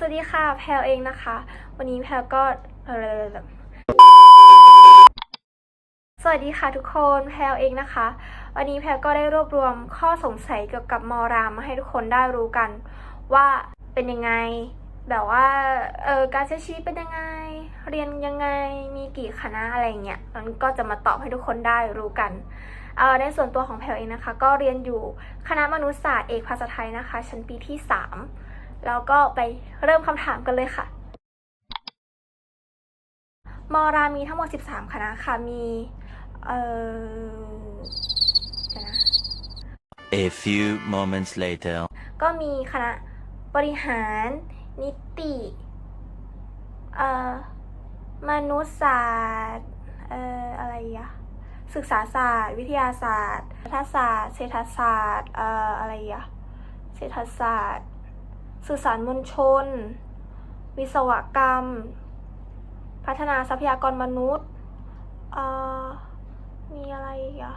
สวัสดีค่ะ แพลเองนะคะ วันนี้แพลก็สวัสดีค่ะทุกคนแพลเองนะคะ วันนี้แพลก็ได้รวบรวมข้อสงสัยเกี่ยวกับมอรามมาให้ทุกคนได้รู้กัน ว่าเป็นยังไง แบบว่าเออการใช้ชีวิตเป็นยังไง เรียนยังไงมีกี่คณะอะไรเงี้ยมันก็จะมาตอบให้ทุกคนได้รู้กันเออในส่วนตัวของแพลเองนะคะ ก็เรียนอยู่คณะมนุษยศาสตร์เอกภาษาไทยนะคะ ชั้นปีที่ 3 แล้วก็ไปเริ่มคำถามกันเลยค่ะ มอรามีทั้งหมด 13 คณะค่ะ มี เอ่อเดี๋ยวนะ A few moments later. ก็มีคณะบริหาร นิติ เอ่อ มนุษยศาสตร์ เอ่อ อะไรอะศึกษาศาสตร์ วิทยาศาสตร์รัฐศาสตร์ เศรษฐศาสตร์ เอ่อ อะไรอะเศรษฐศาสตร์ สื่อสารมวลชน วิศวกรรม พัฒนาทรัพยากรมนุษย์เอ่อมีอะไรอีกอะ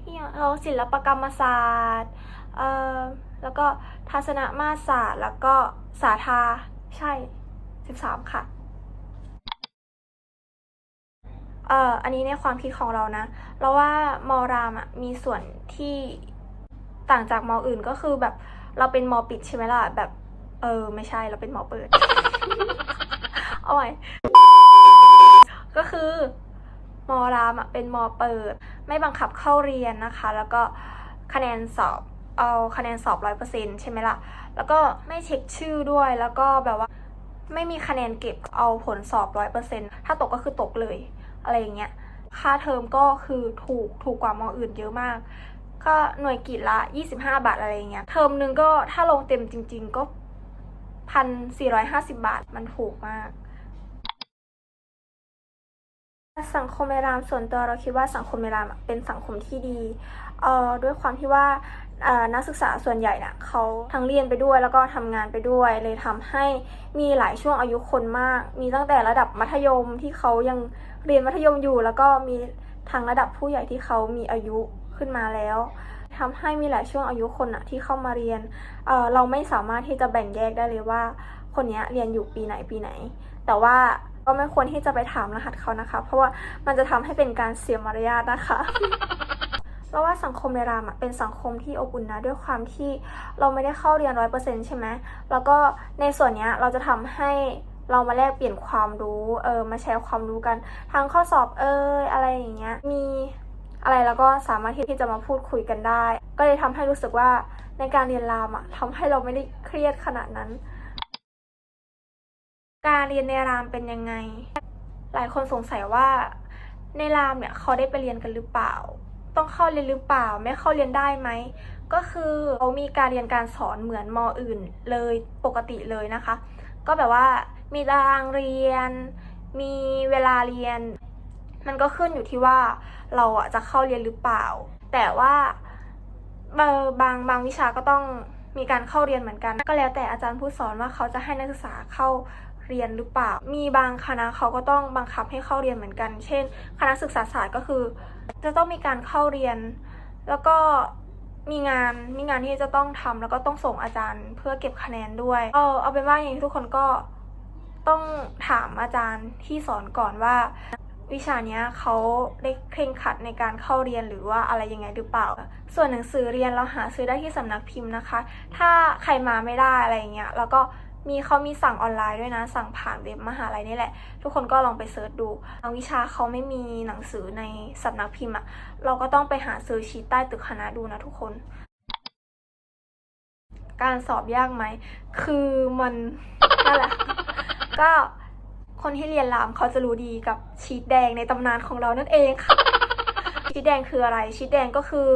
ที่เราศิลปกรรมศาสตร์เอ่อแล้วก็ทัศนมาศาสตร์ แล้วก็สาธาใช่ 13 ค่ะเอ่ออันนี้ในความคิดของเรานะ เราว่ามอรามอะมีส่วนที่ ต่างจากมออื่นก็คือแบบเราเป็นมอปิดใช่ไหมล่ะแบบ เออ ไม่ใช่เราเป็นมอเปิดเอาใหม่ก็คือมอรามอะเป็นมอเปิด ไม่บังคับเข้าเรียนนะคะ แล้วก็คะแนนสอบเอาคะแนนสอบร้อยเปอร์เซ็นใช่ไหมล่ะ แล้วก็ไม่เช็คชื่อด้วย แล้วก็แบบว่าไม่มีคะแนนเก็บเอาผลสอบร้อยเปอร์เซ็นถ้าตกก็คือตกเลย อะไรอย่างเงี้ย ค่าเทอมก็คือถูกถูกกว่ามออื่นเยอะมาก ก็หน่วยกิจละ 25 บาทอะไรเงี้ย เทอมนึงก็ถ้าลงเต็มจริง ๆ ก็พันสี่ร้อยห้าสิบาทมันถูกมาก สังคมในรามส่วนตัวเราคิดว่าสังคมในรามเป็นสังคมที่ดีเอ่อด้วยความที่ว่าอ่อนักศึกษาส่วนใหญ่น่ะเขาทั้งเรียนไปด้วยแล้วก็ทำงานไปด้วย เลยทำให้มีหลายช่วงอายุคนมาก มีตั้งแต่ระดับมัธยมที่เขายังเรียนมัธยมอยู่ แล้วก็มีทางระดับผู้ใหญ่ที่เขามีอายุ ขึ้นมาแล้วทำให้มีหลายช่วงอายุคนอะที่เข้ามาเรียนเเราไม่สามารถที่จะแบ่งแยกได้เลยว่า คนนี้เรียนอยู่ปีไหนปีไหน แต่ว่าก็ไม่ควรที่จะไปถามรหัสเขานะคะ เพราะว่ามันจะทำให้เป็นการเสียมารยาทนะคะเพราะว่าสังคมในรามเป็นสังคมที่อบอุ่นนะด้วยความที่เราไม่ได้เข้าเรียนร้อยเปอร์เซ็นใช่ไหมแล้วก็ในส่วนนี้เราจะทำให้เรามาแลกเปลี่ยนความรู้เออมาแชร์ความรู้กันทางข้อสอบเอยอะไรอย่างเงี้ยมี อะไรแล้วก็สามารถที่จะมาพูดคุยกันได้ ก็เลยทำให้รู้สึกว่าในการเรียนรามอะทำให้เราไม่ได้เครียดขนาดนั้น การเรียนในรามเป็นยังไง หลายคนสงสัยว่าในรามเนี่ยเขาได้ไปเรียนกันหรือเปล่า ต้องเข้าเรียนหรือเปล่า ไม่เข้าเรียนได้ไหมก็คือเขามีการเรียนการสอนเหมือนมออื่นเลยปกติเลยนะคะ ก็แบบว่ามีตารางเรียน มีเวลาเรียน มันก็ขึ้นอยู่ที่ว่าเราอะจะเข้าเรียนหรือเปล่า แต่ว่าบางบางวิชาก็ต้องมีการเข้าเรียนเหมือนกัน ก็แล้วแต่อาจารย์ผู้สอนว่าเขาจะให้นักศึกษาเข้าเรียนหรือเปล่า มีบางคณะเขาก็ต้องบังคับให้เข้าเรียนเหมือนกัน เช่น คณะศึกษาศาสตร์ก็คือ จะต้องมีการเข้าเรียน แล้วก็มีงาน มีงานที่จะต้องทำแล้วก็ต้องส่งอาจารย์เพื่อเก็บคะแนนด้วย เออเอาเป็นว่าอย่างทุกคนก็ต้องถามอาจารย์ที่สอนก่อนว่า วิชานี้เขาได้เคร่งครัดในการเข้าเรียนหรือว่าอะไรยังไงหรือเปล่า ส่วนหนังสือเรียนเราหาซื้อได้ที่สำนักพิมพ์นะคะ ถ้าใครมาไม่ได้อะไรเงี้ยแล้วก็มีเขามีสั่งออนไลน์ด้วยนะ สั่งผ่านเว็บมหาลัยนี่แหละ ทุกคนก็ลองไปเสิร์ชดูบางวิชาเขาไม่มีหนังสือในสำนักพิมพ์อะเราก็ต้องไปหาซื้อชีตใต้ตึกคณะดูนะทุกคน การสอบยากไหม คือมันนั่นแหละก็ คนที่เรียนรามเขาจะรู้ดีกับชีตแดงในตำนานของเรานั่นเองค่ะ ชีตแดงคืออะไร ชีตแดงก็คือ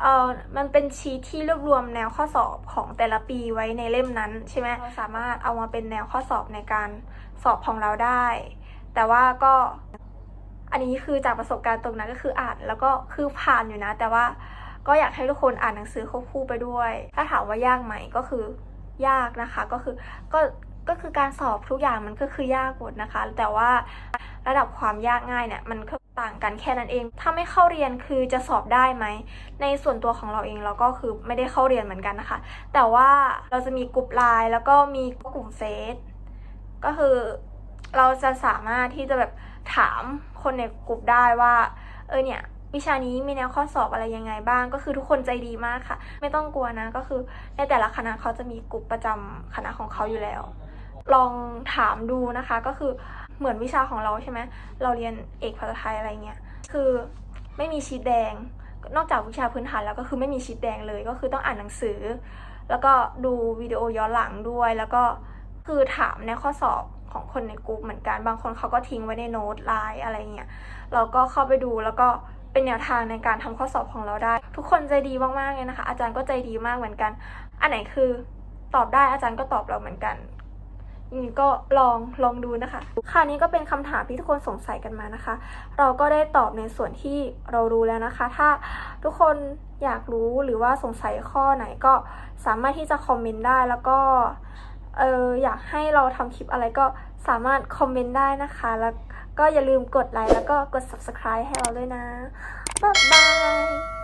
เอ่อมันเป็นชีตที่รวบรวมแนวข้อสอบของแต่ละปีไว้ในเล่มนั้นใช่ไหมเราสามารถเอามาเป็นแนวข้อสอบในการสอบของเราได้ แต่ว่าก็อันนี้คือจากประสบการณ์ตรงนั้นก็คืออ่านแล้วก็คือผ่านอยู่นะ แต่ว่าก็อยากให้ทุกคนอ่านหนังสือควบคู่ไปด้วย ถ้าถามว่ายากไหมก็คือยากนะคะ ก็คือก็ ก็คือการสอบทุกอย่างมันก็คือยากหมดนะคะ แต่ว่าระดับความยากง่ายเนี่ยมันก็ต่างกันแค่นั้นเอง ถ้าไม่เข้าเรียนคือจะสอบได้ไหม ในส่วนตัวของเราเองเราก็คือไม่ได้เข้าเรียนเหมือนกันนะคะ แต่ว่าเราจะมีกลุ่มไลน์แล้วก็มีกลุ่มเฟซก็คือเราจะสามารถที่จะแบบถามคนในกลุ่มได้ว่า เออเนี่ยวิชานี้มีแนวข้อสอบอะไรยังไงบ้าง ก็คือทุกคนใจดีมากค่ะ ไม่ต้องกลัวนะ ก็คือในแต่ละคณะเขาจะมีกลุ่มประจำคณะของเขาอยู่แล้ว ลองถามดูนะคะ ก็คือเหมือนวิชาของเราใช่ไหมเราเรียนเอกภาษาไทยอะไรเงี้ยคือไม่มีชีทแดง นอกจากวิชาพื้นฐานแล้วก็คือไม่มีชีทแดงเลย ก็คือต้องอ่านหนังสือ แล้วก็ดูวิดีโอย้อนหลังด้วย แล้วก็คือถามในข้อสอบของคนในกลุ่มเหมือนกัน บางคนเขาก็ทิ้งไว้ในโน้ตไลน์อะไรเงี้ย เราก็เข้าไปดูแล้วก็เป็นแนวทางในการทำข้อสอบของเราได้ ทุกคนใจดีมากๆเลยนะคะ อาจารย์ก็ใจดีมากเหมือนกัน อันไหนคือตอบได้อาจารย์ก็ตอบเราเหมือนกัน ยังไงก็ลองลองดูนะคะค่ะนี้ก็เป็นคำถามที่ทุกคนสงสัยกันมานะคะ เราก็ได้ตอบในส่วนที่เรารู้แล้วนะคะ ถ้าทุกคนอยากรู้หรือว่าสงสัยข้อไหนก็สามารถที่จะคอมเมนต์ได้แล้วก็เอออยากให้เราทำคลิปอะไรก็สามารถคอมเมนต์ได้นะคะ แล้วก็อย่าลืมกดไลค์แล้วก็กด subscribe ให้เราด้วยนะ บ๊ายบาย